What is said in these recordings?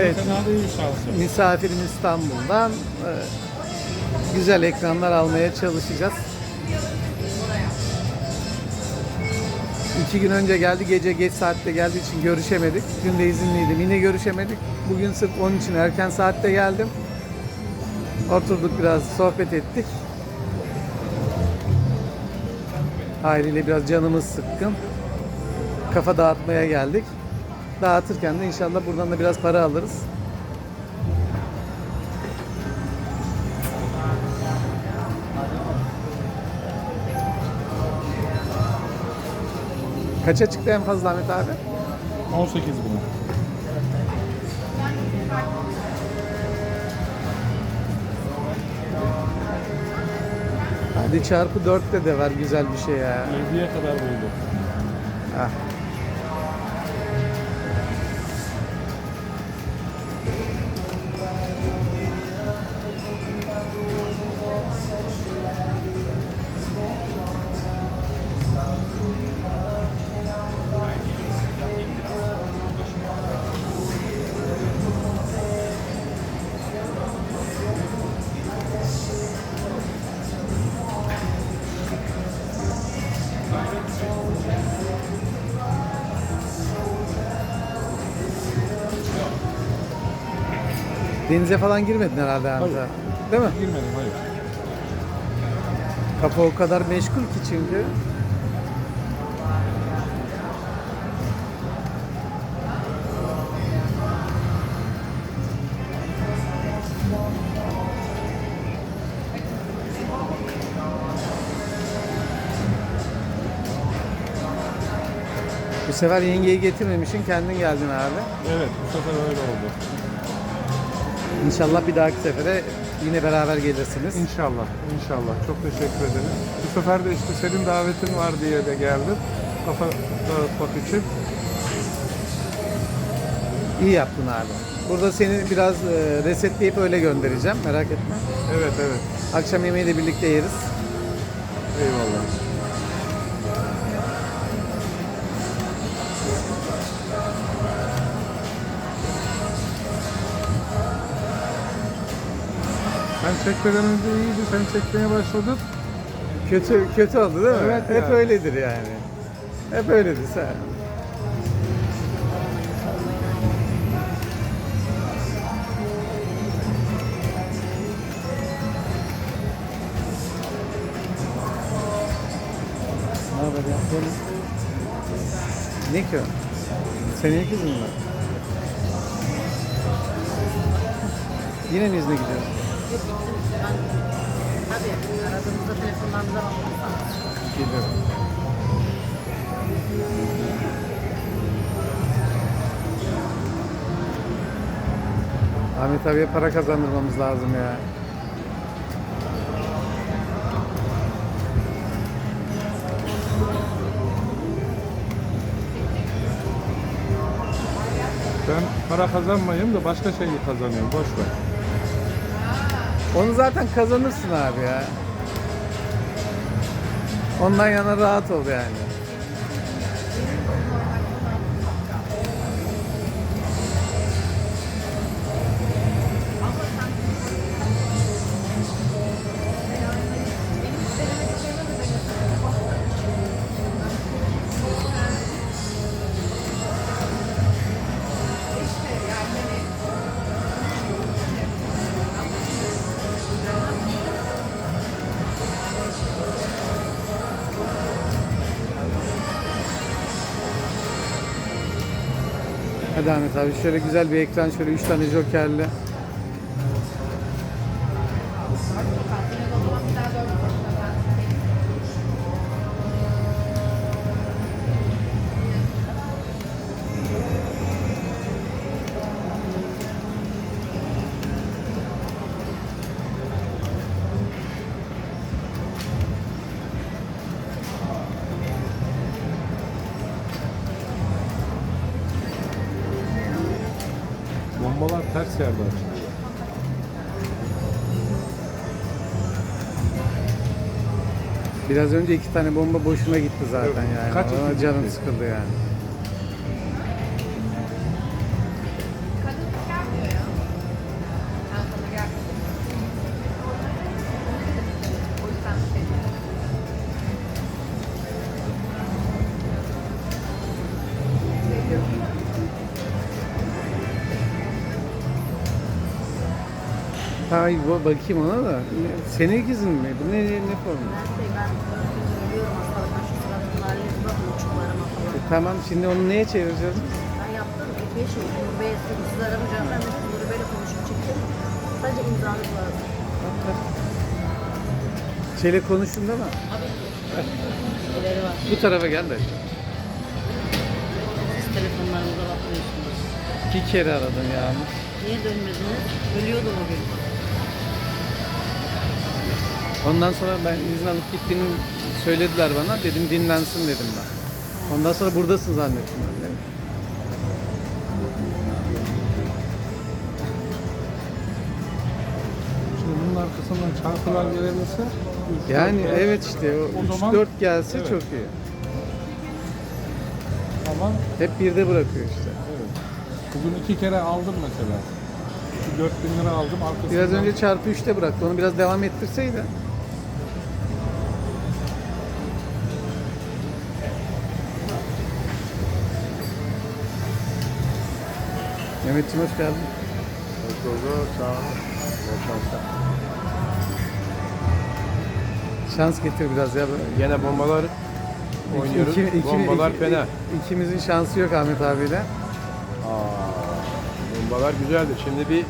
Evet. Misafirim İstanbul'dan. Ee, Güzel ekranlar almaya çalışacağız. İki gün önce geldi. Gece geç saatte geldiği için görüşemedik. Dün de izinliydim. Yine görüşemedik. Bugün sırf onun için erken saatte geldim. Oturduk biraz sohbet ettik. Haliyle biraz canımız sıkkın. Kafa dağıtmaya geldik. Dağıtırken de inşallah buradan da biraz para alırız. Kaça çıktı en fazla Ahmet abi? 18 bin. Hadi çarpı 4'te de var güzel bir şey ya. 7'ye kadar buldu. Ah. Denize falan girmedin herhalde Hamza. Hayır. Değil mi? Girmedim hayır. Kafa o kadar meşgul ki çünkü. Bu sefer yengeyi getirmemişsin, kendin geldin abi. Evet bu sefer öyle oldu. İnşallah bir dahaki sefere yine beraber gelirsiniz. İnşallah, inşallah. Çok teşekkür ederim. Bu sefer de işte senin davetin var diye de geldim. Kafa dağıtmak için. İyi yaptın abi. Burada seni biraz e, resetleyip öyle göndereceğim. Merak etme. Evet, evet. Akşam yemeği de birlikte yeriz. Eyvallah. Çekmeden önce iyiydi. Sen çekmeye başladın. Kötü kötü oldu değil mi? Evet Hep yani. öyledir yani. Hep öyledir sen. Ne haber ya? Ne ki o? Kızın mı? Yine mi izne gidiyorsun? Tabii aradığımızda telefonlarımızdan olmazsa. Gidiyorum. Ahmet abiye para kazandırmamız lazım ya. Ben para kazanmayayım da başka şeyi kazanıyorum. Boş ver. Onu zaten kazanırsın abi ya. Ondan yana rahat ol yani. Hadi Ahmet abi şöyle güzel bir ekran şöyle 3 tane jokerli. Açılıyor. Biraz önce iki tane bomba boşuna gitti zaten yani. Kaç Ona canım sıkıldı yani. Hay bu- bakayım ona da. Senin ikizin mi? Bu ne, ne formu? Şey. E, tamam şimdi onu neye çevireceğiz? Ben yaptım. Epey şey. Nur Bey'e siz aramayacağım. Ben de Nur Bey'le konuşup çıktım. Sadece imzanız lazım. Şeyle konuştun değil mi? İleri var. Bu tarafa gel de. Siz telefonlarınıza bakmıyorsunuz. İki kere aradım ya. Niye dönmediniz? Ölüyordum o gün. Ondan sonra ben izin alıp gittiğini söylediler bana. Dedim dinlensin dedim ben. Ondan sonra buradasın zannettim ben de. Şimdi bunun arkasından çarpılar gelebilirse üç, Yani dört, evet işte o, O zaman- 3-4 gelse Evet. çok iyi. Ama Hep birde bırakıyor işte. evet. Bugün iki kere aldım mesela. 4 bin lira aldım arkasından. Biraz önce çarpı 3'te bıraktı. Onu biraz devam ettirseydi. Mehmetciğim hoş geldin. Hoş bulduk. Sağ olun. Bol şanslar. Şans getir biraz ya. Yine bombalar oynuyoruz. İki- iki- bombalar iki- fena. İkimizin şansı yok Ahmet abiyle. Aa, bombalar güzeldi. Şimdi bir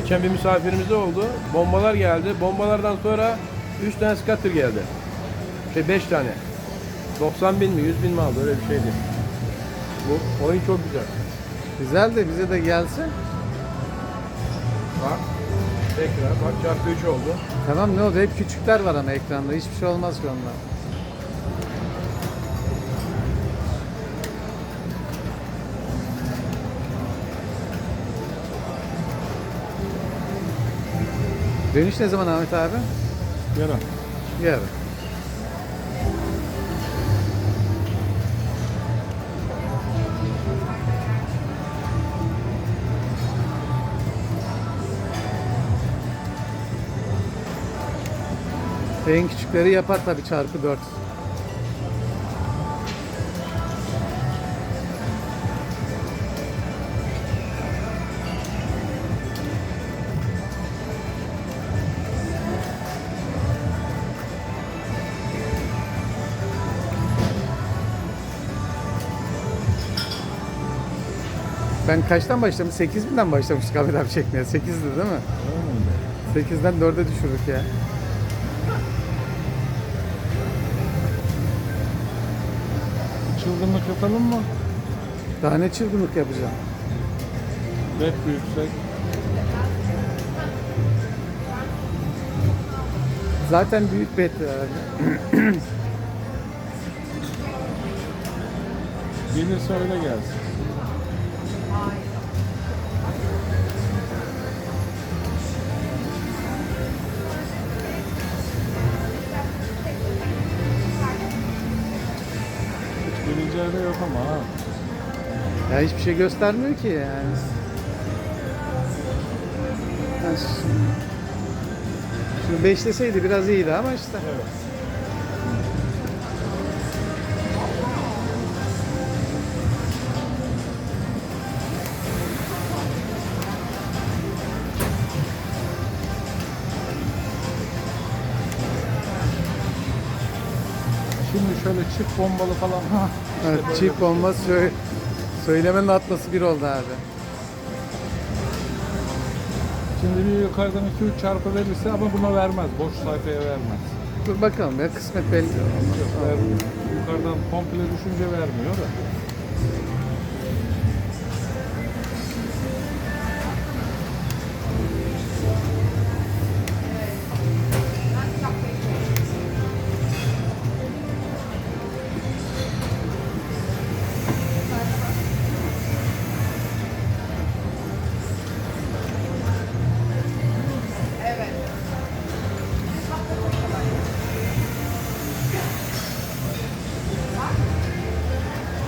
geçen bir misafirimiz oldu. Bombalar geldi. Bombalardan sonra 3 tane scatter geldi. Şey 5 tane. 90 bin mi 100 bin mi aldı öyle bir şeydi. Bu oyun çok güzel. Güzel de bize de gelsin. Bak. Tekrar bak çarpı 3 oldu. Tamam ne oldu? Hep küçükler var ama ekranda. Hiçbir şey olmaz ki onlar. Dönüş ne zaman Ahmet abi? Yarın. Yarın. En küçükleri yapar tabii çarpı 4. Ben kaçtan başlamış? 8000'den başlamıştık Ahmet abi çekmeye. 8'di değil mi? 8'den 4'e düşürdük ya. Çılgınlık yapalım mı? Daha ne çılgınlık yapacağım. Bet yüksek. Zaten büyük bet yani. Gelirse öyle gelsin. Hiç geleceği de yok ama ha. Ya hiçbir şey göstermiyor ki yani. Yani Şimdi beşleseydi biraz iyiydi ama işte. Evet. Şöyle çift bombalı falan. Ha. Evet, çift bomba sö- söylemenin atması bir oldu abi. Şimdi bir yukarıdan 2-3 çarpı verirse ama buna vermez. Boş sayfaya vermez. Dur bakalım ya kısmet belli. Yok, vermiyor. Yukarıdan komple düşünce vermiyor da.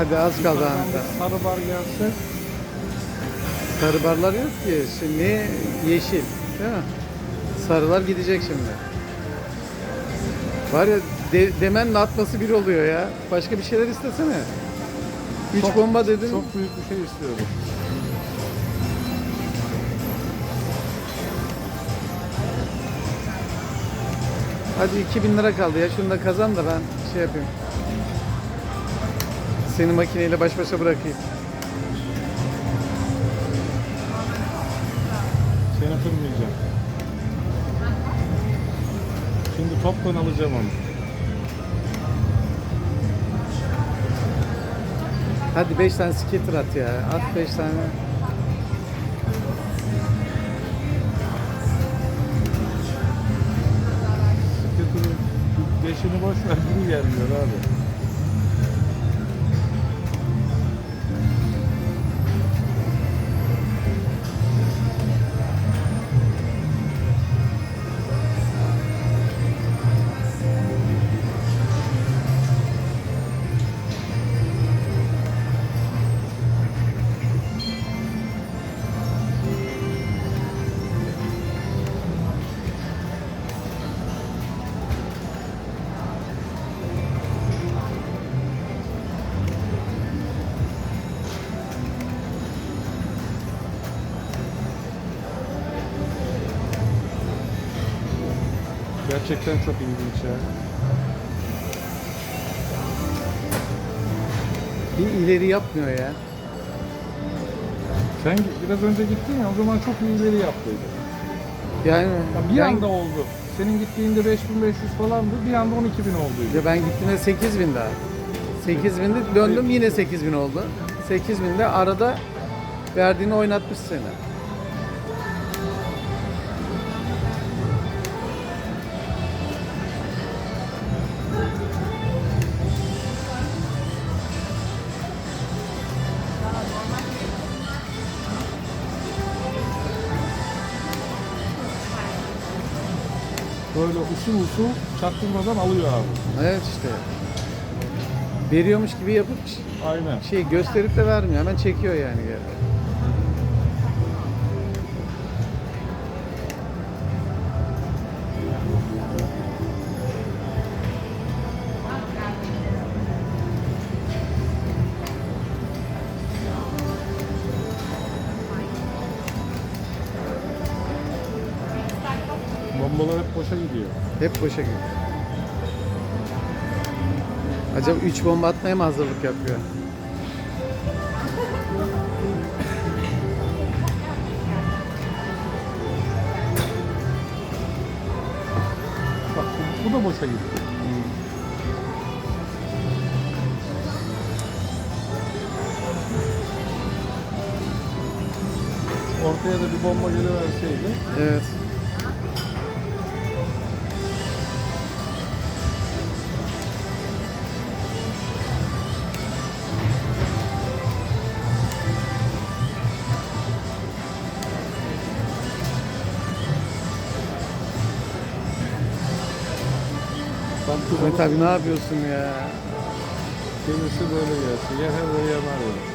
Hadi az kaldı anında. Sarı bar gelsin. Sarı barlar yok ki. Şimdi yeşil. Değil mi? Sarılar gidecek şimdi. Var ya de, demenle atması bir oluyor ya. Başka bir şeyler istesene. Üç çok, bomba dedin. Çok büyük bir şey istiyorum. Hadi 2000 lira kaldı ya. Şunu da kazan da ben şey yapayım. Seni makineyle baş başa bırakayım. Seni kırmayacağım. Şimdi toptan alacağım onu. Hadi 5 tane skater at ya. At 5 tane. Scooter'ın beşini boş ver, biri gelmiyor abi. Gerçekten çok ilginç ya. Bir ileri yapmıyor ya. Sen biraz önce gittin ya o zaman çok iyi ileri yaptıydın. Yani Ya bir ben, anda oldu. Senin gittiğinde 5500 falandı, bir anda 12000 olduydu. ya ben gittiğimde 8000 daha. 8000'de döndüm yine 8000 oldu. 8000'de arada verdiğini oynatmış seni. Böyle usul usul çaktırmadan alıyor abi. Evet işte. Veriyormuş gibi yapıp Aynen. şey gösterip de vermiyor. Hemen çekiyor yani geri. Boşa gidiyor. Hep boşa gidiyor. Acaba 3 bomba atmaya mı hazırlık yapıyor? Bak bu, bu da boşa gitti. Ortaya da bir bomba geliverseydi. Evet. Mehmet abi ne yapıyorsun ya? Kimisi böyle gelsin. Ya hem böyle yanar ya.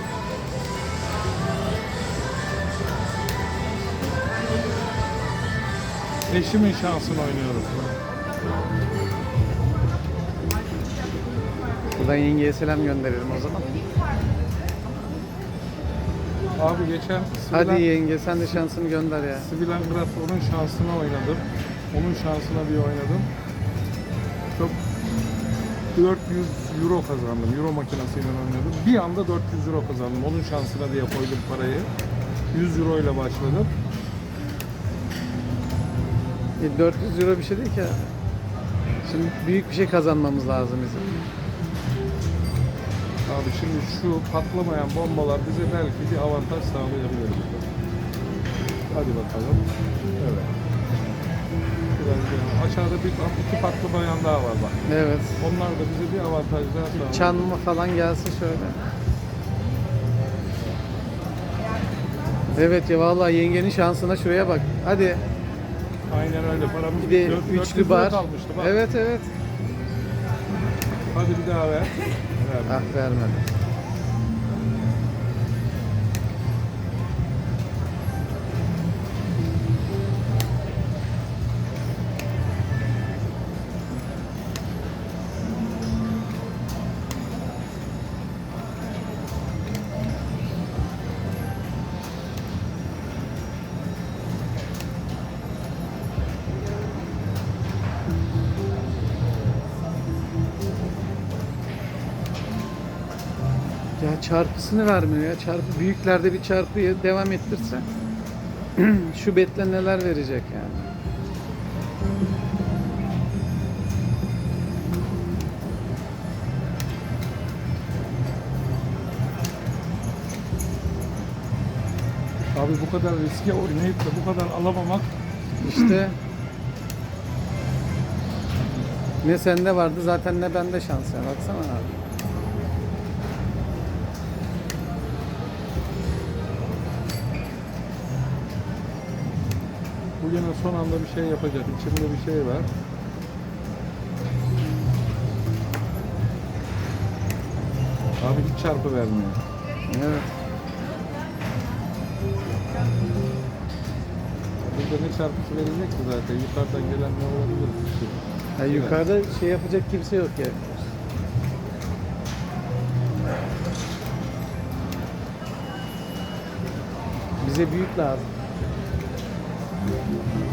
Eşimin şansını oynuyorum. Buradan yengeye selam gönderelim o zaman. Abi geçen Hadi yenge sen de şansını gönder ya. Svilangrad onun şansına oynadım. Onun şansına bir oynadım. Çok 400 euro kazandım. Euro makinesiyle oynadım. Bir anda 400 euro kazandım. Onun şansına diye koydum parayı. 100 euro ile başladım. E, 400 euro bir şey değil ki. Şimdi büyük bir şey kazanmamız lazım bizim. Abi şimdi şu patlamayan bombalar bize belki bir avantaj sağlayabilir. Hadi bakalım. Evet. Daha- Aşağıda bir iki patlamayan daha var bak. Evet. Onlar da bize bir avantaj daha sağlıyor. Çanma falan gelsin şöyle. Evet ya vallahi yengenin şansına şuraya bak. Hadi Aynen öyle. Paramız bir de dört- 400 üçlü lira bar. kalmıştı bak. Evet evet. Hadi bir daha ver. ver. Ah vermedi. Ya çarpısını vermiyor ya. Çarpı büyüklerde bir çarpıyı devam ettirse şu betle neler verecek yani. Abi bu kadar riske oynayıp da bu kadar alamamak İşte ne sende vardı zaten ne bende şans ya. Baksana abi. Bu yine son anda bir şey yapacak. İçimde bir şey var. Abi hiç çarpı vermiyor. Evet. Burada ne çarpısı verecek ki zaten? Yukarıdan gelen ne olabilir? ki? Ya yukarıda şey yapacak kimse yok ya. Bize büyük lazım. Thank you.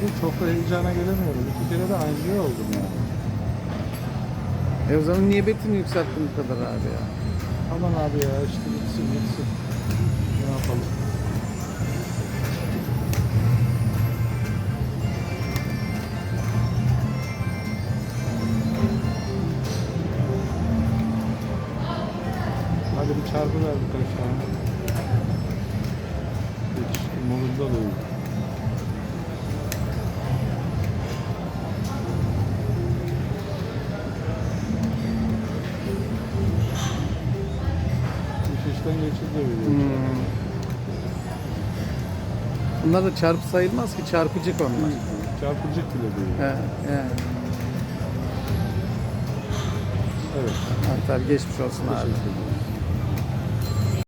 Arada çok da heyecana gelemiyorum. İki kere de anjiyo oldum yani. E o zaman niye betini yükselttin bu kadar abi ya? Aman abi ya işte gitsin gitsin. Ne yapalım? Hadi bir çarpı ver birkaç tane. Hiç umurumda değil. Hmm. Bunlar da çarpı sayılmaz ki çarpıcık onlar. Çarpıcık bile değil. He, he. Evet. Altar geçmiş olsun abi. Teşekkür ederim.